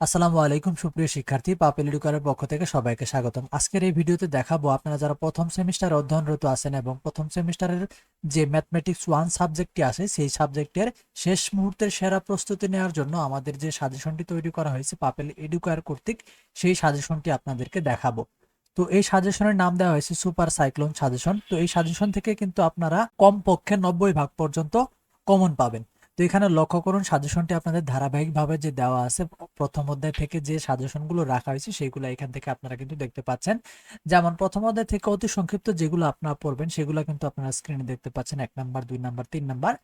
আসসালামু আলাইকুম, সুপ্রিয় শিক্ষার্থী পাপেল এডুকারের পক্ষ থেকে সবাইকে স্বাগতম। আজকের এই ভিডিওতে দেখাবো আপনারা যারা প্রথম সেমিস্টার অধ্যয়নরত আছেন এবং প্রথম সেমিস্টারের যে ম্যাথমেটিক্স ওয়ান সাবজেক্টটি আছে, সেই সাবজেক্টের শেষ মুহূর্তের সেরা প্রস্তুতি নেওয়ার জন্য আমাদের যে সাজেশনটি তৈরি করা হয়েছে পাপেল এডুকার কর্তৃক, সেই সাজেশনটি আপনাদেরকে দেখাবো। তো এই সাজেশনের নাম দেওয়া হয়েছে সুপার সাইক্লোন সাজেশন। তো এই সাজেশন থেকে কিন্তু আপনারা কমপক্ষে নব্বই ভাগ পর্যন্ত কমন পাবেন। তো এখানে লক্ষ্য করুন সাজেশনটি আপনাদের ধারাবাহিকভাবে যে দেওয়া আছে, প্রথম অধ্যায় থেকে যে সাজেশনগুলো রাখা হয়েছে সেগুলো এখান থেকে আপনারা কিন্তু দেখতে পাচ্ছেন। যেমন প্রথম অধ্যায় থেকে অতি সংক্ষিপ্ত যেগুলো আপনারা পড়বেন সেগুলো কিন্তু আপনারা স্ক্রিনে দেখতে পাচ্ছেন, এক নাম্বার, দুই নাম্বার, তিন নাম্বার।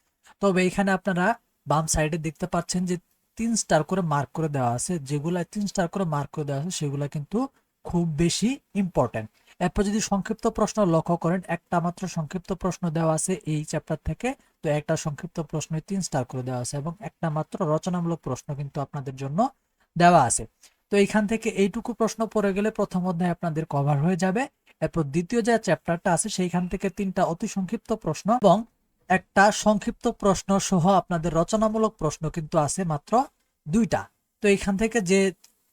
তবে এখানে আপনারা বাম সাইডে দেখতে পাচ্ছেন যে তিন স্টার করে মার্ক করে দেওয়া আছে। যেগুলো তিন স্টার করে মার্ক করে দেওয়া আছে সেগুলো কিন্তু খুব বেশি ইম্পর্টেন্ট এরপর যদি সংক্ষিপ্ত প্রশ্ন লক্ষ্য করেন, একটা মাত্র সংক্ষিপ্ত প্রশ্ন দেওয়া আছে এই চ্যাপ্টার থেকে। তো একটা সংক্ষিপ্ত প্রশ্ন তিন স্টার করে দেওয়া আছে এবং একটা মাত্র রচনামূলক প্রশ্ন কিন্তু আপনাদের জন্য দেওয়া আছে। তো এইখান থেকে এইটুকু প্রশ্ন পড়ে গেলে প্রথম অধ্যায় আপনাদের কভার হয়ে যাবে। এরপর দ্বিতীয় যে চ্যাপ্টারটা আছে, সেইখান থেকে তিনটা অতি সংক্ষিপ্ত প্রশ্ন এবং একটা সংক্ষিপ্ত প্রশ্ন সহ আপনাদের রচনামূলক প্রশ্ন কিন্তু আছে মাত্র দুইটা। তো এইখান থেকে যে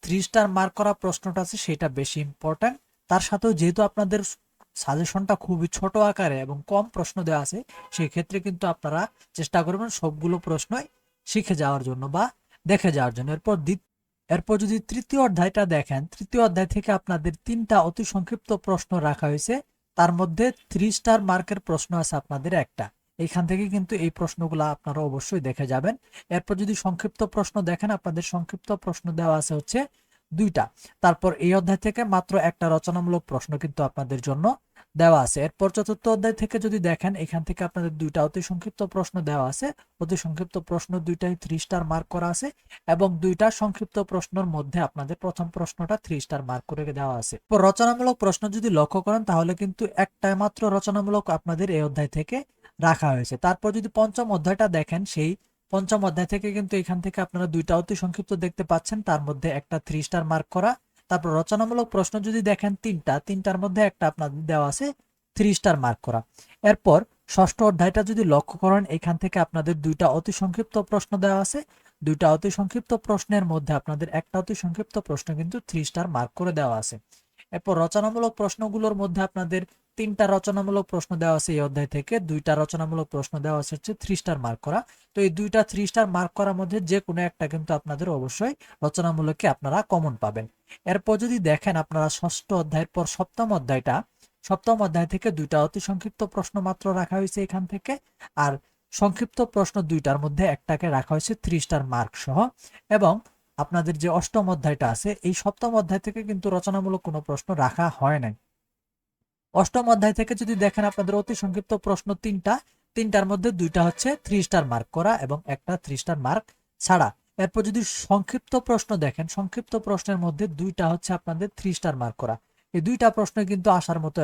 থ্রি স্টার মার্ক করা প্রশ্নটা আছে, সেটা বেশি ইম্পর্ট্যান্ট তার সাথেও যেহেতু আপনাদের সাজেশনটা খুবই ছোট আকারে এবং কম প্রশ্ন দেওয়া আছে সেই ক্ষেত্রে কিন্তু আপনারা চেষ্টা করবেন সবগুলো প্রশ্নই শিখে যাওয়ার জন্য বা দেখে যাওয়ার জন্য। এরপর এরপর যদি তৃতীয় অধ্যায়টা দেখেন, তৃতীয় অধ্যায় থেকে আপনাদের তিনটা অতি সংক্ষিপ্ত প্রশ্ন রাখা হয়েছে, তার মধ্যে থ্রি স্টার মার্কের প্রশ্ন আছে আপনাদের একটা। এখান থেকে কিন্তু এই প্রশ্নগুলো আপনারা অবশ্যই দেখে যাবেন। এরপর যদি সংক্ষিপ্ত প্রশ্ন দেখেন, আপনাদের সংক্ষিপ্ত প্রশ্ন দেওয়া আছে হচ্ছে দুইটা। তারপর এই অধ্যায় থেকে মাত্র একটা রচনামূলক প্রশ্ন কিন্তু আপনাদের জন্য দেওয়া আছে। এরপর চতুর্থ অধ্যায় থেকে যদি দেখেন, এখান থেকে আপনাদের দুইটা অতি সংক্ষিপ্ত প্রশ্ন দেওয়া আছে। অতি সংক্ষিপ্ত প্রশ্ন দুইটাই থ্রি স্টার মার্ক করা আছে এবং দুইটা সংক্ষিপ্ত প্রশ্নের মধ্যে আপনাদের প্রথম প্রশ্নটা থ্রি স্টার মার্ক করে দেওয়া আছে। রচনামূলক প্রশ্ন যদি লক্ষ্য করেন, তাহলে কিন্তু একটা মাত্র রচনামূলক আপনাদের এই অধ্যায় থেকে রাখা হয়েছে। তারপর যদি পঞ্চম অধ্যায়টা দেখেন, সেই পঞ্চম অধ্যায় থেকে কিন্তু এখান থেকে আপনারা দুইটা অতি সংক্ষিপ্ত দেখতে পাচ্ছেন। তার মধ্যে একটা থ্রি স্টার মার্ক করা। তারপর রচনামূলক প্রশ্ন যদি দেখেন তিনটা, তিনটার মধ্যে একটা আপনাদের দেওয়া আছে থ্রি স্টার মার্ক করা। এরপর ষষ্ঠ অধ্যায়টা যদি লক্ষ্য করেন, এখান থেকে আপনাদের দুইটা অতি সংক্ষিপ্ত প্রশ্ন দেওয়া আছে। দুইটা অতি সংক্ষিপ্ত প্রশ্নের মধ্যে আপনাদের একটা অতি সংক্ষিপ্ত প্রশ্ন কিন্তু থ্রি স্টার মার্ক করে দেওয়া আছে। এরপর রচনামূলক প্রশ্নগুলোর মধ্যে আপনাদের তিনটা রচনামূলক প্রশ্ন দেওয়া আছে এই অধ্যায় থেকে, দুইটা রচনামূলক প্রশ্ন দেওয়া আছে হচ্ছে থ্রি স্টার মার্ক করা। তো এই দুইটা থ্রি স্টার মার্ক করার মধ্যে যে কোনো একটা কিন্তু আপনাদের অবশ্যই রচনামূলককে আপনারা কমন পাবেন। এরপর যদি দেখেন আপনারা ষষ্ঠ অধ্যায়ের পর সপ্তম অধ্যায়টা, সপ্তম অধ্যায় থেকে দুইটা অতি সংক্ষিপ্ত প্রশ্ন মাত্র রাখা হয়েছে এখান থেকে, আর সংক্ষিপ্ত প্রশ্ন দুইটার মধ্যে একটাকে রাখা হয়েছে থ্রি স্টার মার্ক সহ। এবং আপনাদের যে অষ্টম অধ্যায়টা আছে, এই সপ্তম অধ্যায় থেকে কিন্তু রচনামূলক কোনো প্রশ্ন রাখা হয় নাই। অষ্টম অধ্যায় থেকে যদি দেখেন আপনাদের অতি সংক্ষিপ্ত প্রশ্ন তিনটা, তিনটার মধ্যে দুইটা হচ্ছে থ্রি স্টার মার্ক করা এবং একটা থ্রি স্টার মার্ক ছাড়া। এরপর যদি সংক্ষিপ্ত প্রশ্ন দেখেন, সংক্ষিপ্ত প্রশ্নের মধ্যে দুইটা হচ্ছে আপনাদের থ্রি স্টার মার্ক করা। এই দুইটা প্রশ্ন কিন্তু আসার মতো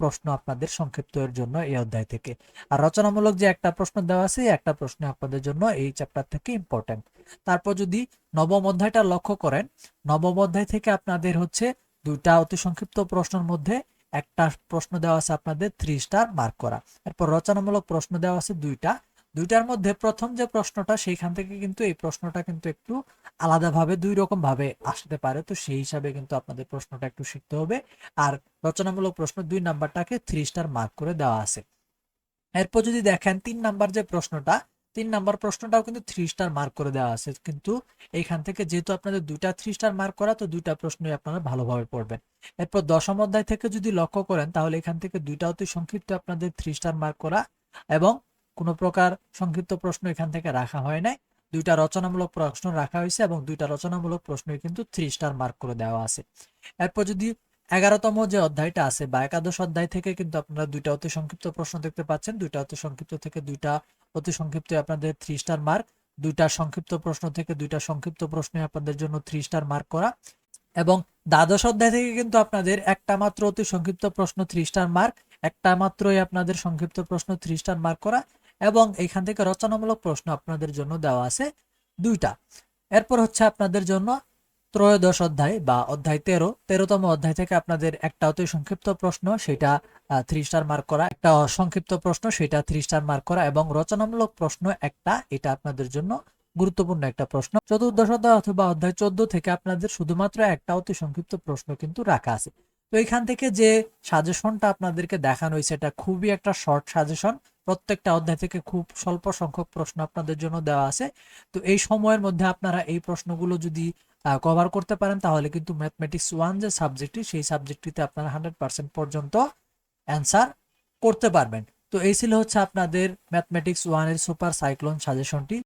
প্রশ্ন আপনাদের সংক্ষিপ্ত এর জন্য এই অধ্যায় থেকে। আর রচনামূলক যে একটা প্রশ্ন দেওয়া আছে একটা প্রশ্ন আপনাদের জন্য এই চ্যাপ্টার থেকে ইম্পর্টেন্ট তারপর যদি নবম অধ্যায়টা লক্ষ্য করেন, নবম অধ্যায় থেকে আপনাদের হচ্ছে দুইটা অতি সংক্ষিপ্ত প্রশ্নের মধ্যে একটা প্রশ্ন দেওয়া আছে আপনাদের থ্রি স্টার মার্ক করা। এরপর রচনামূলক প্রশ্ন দেওয়া আছে দুইটা। দুইটার মধ্যে প্রথম যে প্রশ্নটা, সেইখান থেকে কিন্তু এই প্রশ্নটা কিন্তু একটু আলাদাভাবে, দুই রকম ভাবে আসতে পারে। তো সেই হিসাবে কিন্তু আপনাদের প্রশ্নটা একটু শিখতে হবে। আর রচনামূলক প্রশ্ন দুই নাম্বারটাকে থ্রি স্টার মার্ক করে দেওয়া আছে। এরপর যদি দেখেন, তিন নাম্বার যে প্রশ্নটা তিন নাম্বার প্রশ্নটাও কিন্তু থ্রি স্টার মার্ক করে দেওয়া আছে। কিন্তু এইখান থেকে যেহেতু আপনাদের দুইটা থ্রি স্টার মার্ক করা, তো দুইটা প্রশ্নই আপনারা ভালোভাবে পড়বেন। এরপর দশম অধ্যায় থেকে যদি লক্ষ্য করেন, তাহলে এখান থেকে দুইটা অতি সংক্ষিপ্ত আপনাদের থ্রি স্টার মার্ক করা এবং কোনো প্রকার সংক্ষিপ্ত প্রশ্ন এখান থেকে রাখা হয় নাই। দুইটা রচনামূলক প্রশ্ন রাখা হয়েছে এবং দুইটা রচনামূলক প্রশ্নই কিন্তু থ্রি স্টার মার্ক করে দেওয়া আছে। এরপর যদি এগারোতম যে অধ্যায়টা আছে বা একাদশ অধ্যায় থেকে কিন্তু আপনারা দুইটা অতি সংক্ষিপ্ত প্রশ্ন দেখতে পাচ্ছেন। দুইটা অতি সংক্ষিপ্ত থেকে দুইটা অতি সংক্ষিপ্ত আপনাদের থ্রি স্টার মার্ক দুইটা সংক্ষিপ্ত প্রশ্ন থেকে দুইটা সংক্ষিপ্ত প্রশ্নে আপনাদের জন্য থ্রি স্টার মার্ক করা। এবং দ্বাদশ অধ্যায় থেকে কিন্তু আপনাদের একটা মাত্র অতি সংক্ষিপ্ত প্রশ্ন থ্রি স্টার মার্ক একটা মাত্রই আপনাদের সংক্ষিপ্ত প্রশ্ন থ্রি স্টার মার্ক করা এবং এখান থেকে রচনামূলক প্রশ্ন আপনাদের জন্য দেওয়া আছে দুইটা। এরপর হচ্ছে আপনাদের জন্য ত্রয়োদশ অধ্যায় বা অধ্যায় তেরো, তেরোতম অধ্যায় থেকে আপনাদের একটা অতি সংক্ষিপ্ত প্রশ্ন, সেটা থ্রি স্টার মার্ক করা, একটা সংক্ষিপ্ত প্রশ্ন, সেটা থ্রি স্টার মার্ক করা এবং রচনামূলক প্রশ্ন একটা, এটা আপনাদের জন্য গুরুত্বপূর্ণ একটা প্রশ্ন। চতুর্দশ অধ্যায় অথবা অধ্যায় চোদ্দ থেকে আপনাদের শুধুমাত্র একটা অতি সংক্ষিপ্ত প্রশ্ন কিন্তু রাখা আছে। তো এখান থেকে যে সাজেশনটা আপনাদেরকে দেখানো হয়েছে, এটা খুবই একটা শর্ট সাজেশন প্রত্যেকটা অধ্যায় থেকে খুব স্বল্প সংখ্যক প্রশ্ন আপনাদের জন্য দেওয়া আছে। তো এই সময়ের মধ্যে আপনারা এই প্রশ্নগুলো যদি কভার করতে পারেন, তাহলে কিন্তু ম্যাথমেটিক্স ওয়ান যে সাবজেক্টটি সেই সাবজেক্টটিতে আপনারা হান্ড্রেড পার্সেন্ট পর্যন্ত অ্যান্সার করতে পারবেন। তো এই ছিল হচ্ছে আপনাদের ম্যাথমেটিক্স ওয়ানের সুপার সাইক্লোন সাজেশনটি